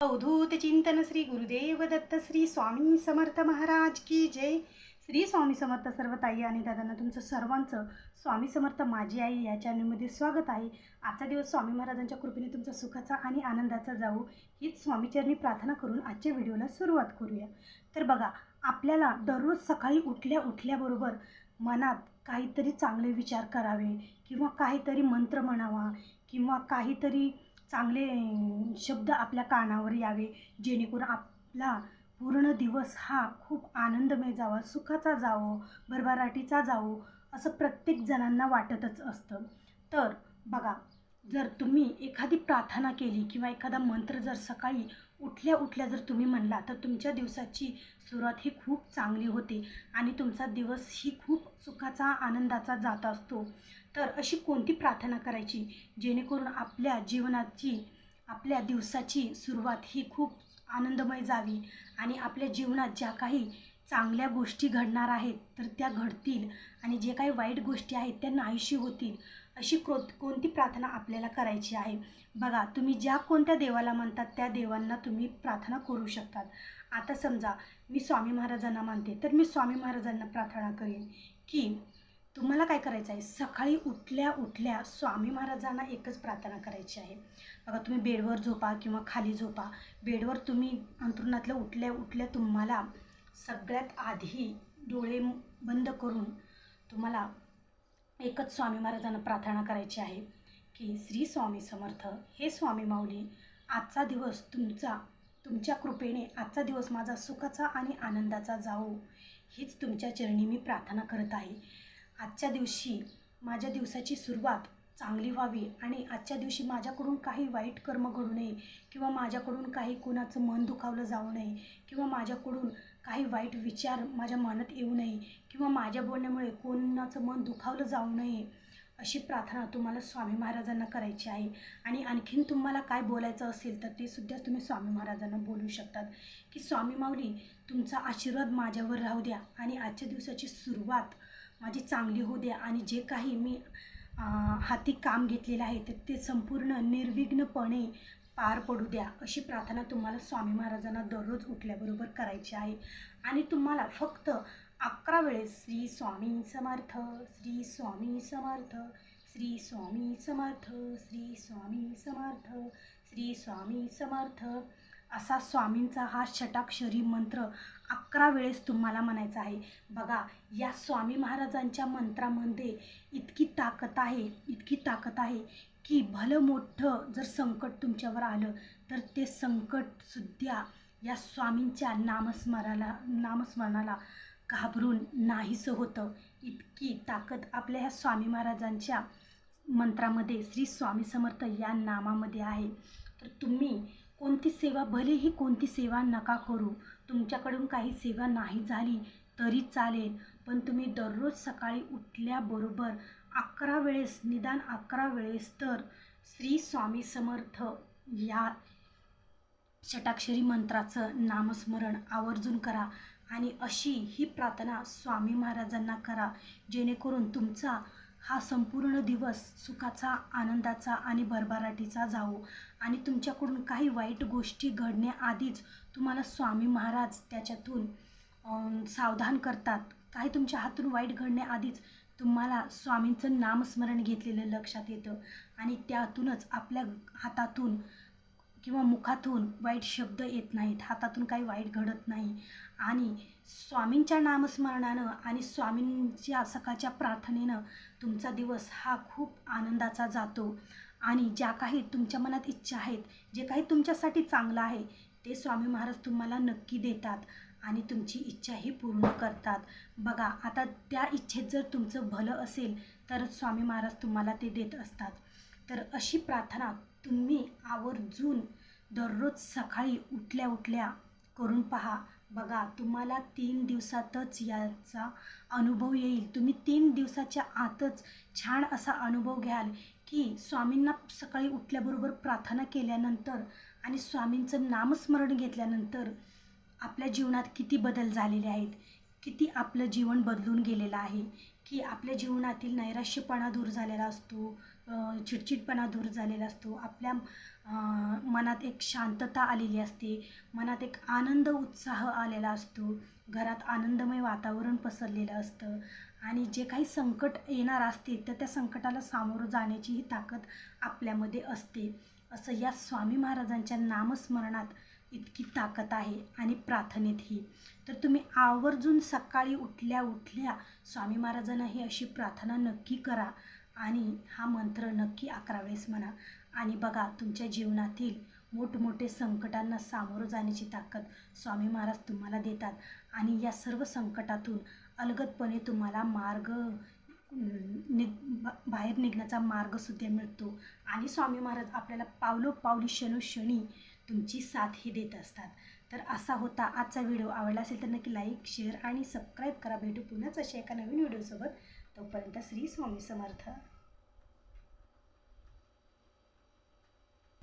अवधूत चिंतन श्री गुरुदेव दत्त श्री स्वामी समर्थ महाराज की जय। श्री स्वामी समर्थ सर्व ताई आणि दादांना तुमचं सर्वांचं स्वामी समर्थ माझी आई या चॅनलमध्ये स्वागत आहे. आजचा दिवस स्वामी महाराजांच्या कृपेने तुमचा सुखाचा आणि आनंदाचा जाऊ हीच स्वामीचरणी प्रार्थना करून आजच्या व्हिडिओला सुरुवात करूया. तर बघा आपल्याला दररोज सकाळी उठल्या उठल्याबरोबर मनात काहीतरी चांगले विचार करावे किंवा काहीतरी मंत्र म्हणावा किंवा काहीतरी चांगले शब्द आपल्या कानावर यावे. जेणेकरून आपला पूर्ण दिवस हा खूप आनंदमय जावा सुखाचा जावो भरभराटीचा जावो असं प्रत्येक जणांना वाटतच असतं. तर बघा जर तुम्ही एखादी प्रार्थना केली किंवा एखादा मंत्र जर सकाळी उठल्या उठल्या जर तुम्ही म्हणला तर तुमच्या दिवसाची सुरुवात ही खूप चांगली होते आणि तुमचा दिवस ही खूप सुखाचा आनंदाचा जात असतो. तर अशी कोणती प्रार्थना करायची? जेणेकरून आपल्या जीवनाची आपल्या दिवसाची सुरुवात ही खूप आनंदमय जावी आणि आपल्या जीवनात ज्या काही चांगल्या गोष्टी घडणार आहेत तर त्या घडतील आणि जे काही वाईट गोष्टी आहेत त्या नाहीशी होतील अशी क्रो कोणती प्रार्थना आपल्याला करायची आहे? बघा तुम्ही ज्या कोणत्या देवाला म्हणतात त्या देवांना तुम्ही प्रार्थना करू शकतात. आता समजा मी स्वामी महाराजांना मानते तर मी स्वामी महाराजांना प्रार्थना करेन की तुम्हाला काय करायचं आहे? सकाळी उठल्या उठल्या स्वामी महाराजांना एकच प्रार्थना करायची आहे. बघा तुम्ही बेडवर झोपा किंवा खाली झोपा. बेडवर तुम्ही अंथरुणातल्या उठल्या उठल्या तुम्हाला सगळ्यात आधी डोळे बंद करून तुम्हाला एकच स्वामी महाराजांना प्रार्थना करायची आहे की श्री स्वामी समर्थ हे स्वामी माऊली आजचा दिवस तुमचा तुमच्या कृपेने आजचा दिवस माझा सुखाचा आणि आनंदाचा जावो हीच तुमच्या चरणी मी प्रार्थना करत आहे. आजच्या दिवशी माझ्या दिवसाची सुरुवात चांगली व्हावी आणि आजच्या दिवशी माझ्याकडून काही वाईट कर्म घडू नये किंवा माझ्याकडून काही कोणाचं मन दुखावलं जाऊ नये किंवा माझ्याकडून काही वाईट विचार माझ्या मनात येऊ नये किंवा माझ्या बोलण्यामुळे कोणाचं मन दुखावलं जाऊ नये अशी प्रार्थना तुम्हाला स्वामी महाराजांना करायची आहे. आणि आणखीन तुम्हाला काय बोलायचं असेल तर ते सुद्धा तुम्ही स्वामी महाराजांना बोलू शकतात. की स्वामी माऊली तुमचा आशीर्वाद माझ्यावर राहू द्या आणि आजच्या दिवसाची सुरुवात माझी चांगली होऊ द्या आणि जे काही मी हाती काम घेतलेलं आहे तर ते संपूर्ण निर्विघ्नपणे पार पडू द्या अशी प्रार्थना तुम्हाला स्वामी महाराजांना दररोज उठल्याबरोबर करायची आहे. आणि तुम्हाला फक्त अकरा वेळेस श्री स्वामी समर्थ श्री स्वामी समर्थ श्री स्वामी समर्थ श्री स्वामी समर्थ श्री स्वामी समर्थ असा स्वामींचा हा षटाक्षरी मंत्र अकरा वेळेस तुम्हाला म्हणायचा आहे. बघा या स्वामी महाराजांच्या मंत्रामध्ये इतकी ताकद आहे इतकी ताकद आहे की भलं मोठं जर संकट तुमच्यावर आलं तर ते संकटसुद्धा या स्वामींच्या नामस्मराला नामस्मरणाला घाबरून नाहीसं होतं. इतकी ताकद आपल्या ह्या स्वामी महाराजांच्या मंत्रामध्ये श्री स्वामी समर्थ या नामामध्ये आहे. तर तुम्ही कोणती सेवा भलेही कोणती सेवा नका करू तुमच्याकडून काही सेवा नाही झाली तरी चालेल पण तुम्ही दररोज सकाळी उठल्याबरोबर अकरा वेळेस निदान अकरा वेळेस तर श्री स्वामी समर्थ या षटाक्षरी मंत्राचं नामस्मरण आवर्जून करा आणि अशी ही प्रार्थना स्वामी महाराजांना करा जेणेकरून तुमचा हा संपूर्ण दिवस सुखाचा आनंदाचा आणि भरभराटीचा जावो. आणि तुमच्याकडून काही वाईट गोष्टी घडण्याआधीच तुम्हाला स्वामी महाराज त्याच्यातून सावधान करतात. काही तुमच्या हातून वाईट घडण्याआधीच तुम्हाला स्वामींचं नामस्मरण घेतलेलं लक्षात येतं. आणि त्यातूनच आपल्या हातातून किंवा मुखातून वाईट शब्द येत नाहीत हातातून काही वाईट घडत नाही. आणि स्वामींच्या नामस्मरणानं आणि स्वामींच्या सकाळच्या प्रार्थनेनं तुमचा दिवस हा खूप आनंदाचा जातो. आणि ज्या काही तुमच्या मनात इच्छा आहेत जे काही तुमच्यासाठी चांगलं आहे ते स्वामी महाराज तुम्हाला नक्की देतात आणि तुमची इच्छा ही पूर्ण करतात. बघा आता त्या इच्छेत जर तुमचं भलं असेल तरच स्वामी महाराज तुम्हाला ते देत असतात. तर अशी प्रार्थना तुम्ही आवर्जून दररोज सकाळी उठल्या उठल्या करून पहा. बघा तुम्हाला तीन दिवसातच याचा अनुभव येईल. तुम्ही तीन दिवसाच्या आतच छान असा अनुभव घ्याल की स्वामींना सकाळी उठल्याबरोबर प्रार्थना केल्यानंतर आणि स्वामींचं नामस्मरण घेतल्यानंतर आपल्या जीवनात किती बदल झालेले आहेत. किती आपलं जीवन बदलून गेलेलं आहे की आपल्या जीवनातील नैराश्यपणा दूर झालेला असतो चिडचिडपणा दूर झालेला असतो आपल्या मनात एक शांतता आलेली असते मनात एक आनंद उत्साह आलेला असतो घरात आनंदमय वातावरण पसरलेलं असतं आणि जे काही संकट येणार असते तर त्या संकटाला सामोरं जाण्याची ही ताकद आपल्यामध्ये असते. असं या स्वामी महाराजांच्या नामस्मरणात इतकी ताकद आहे आणि प्रार्थनेतही तर तुम्ही आवर्जून सकाळी उठल्या उठल्या स्वामी महाराजांना ही अशी प्रार्थना नक्की करा आणि हा मंत्र नक्की अकरा वेळेस म्हणा. आणि बघा तुमच्या जीवनातील मोठमोठे संकटांना सामोरं जाण्याची ताकद स्वामी महाराज तुम्हाला देतात. आणि या सर्व संकटातून अलगदपणे तुम्हाला मार्ग नि बाहेर निघण्याचा मार्गसुद्धा मिळतो. आणि स्वामी महाराज आपल्याला पावलो पावली शनी तुमची साथही देत असतात. तर असा होता आजचा व्हिडिओ. आवडला असेल तर नक्की लाईक शेअर आणि सबस्क्राईब करा. भेटू पुन्हाच अशा एका नवीन व्हिडिओसोबत. तोपर्यंत श्री स्वामी समर्थ.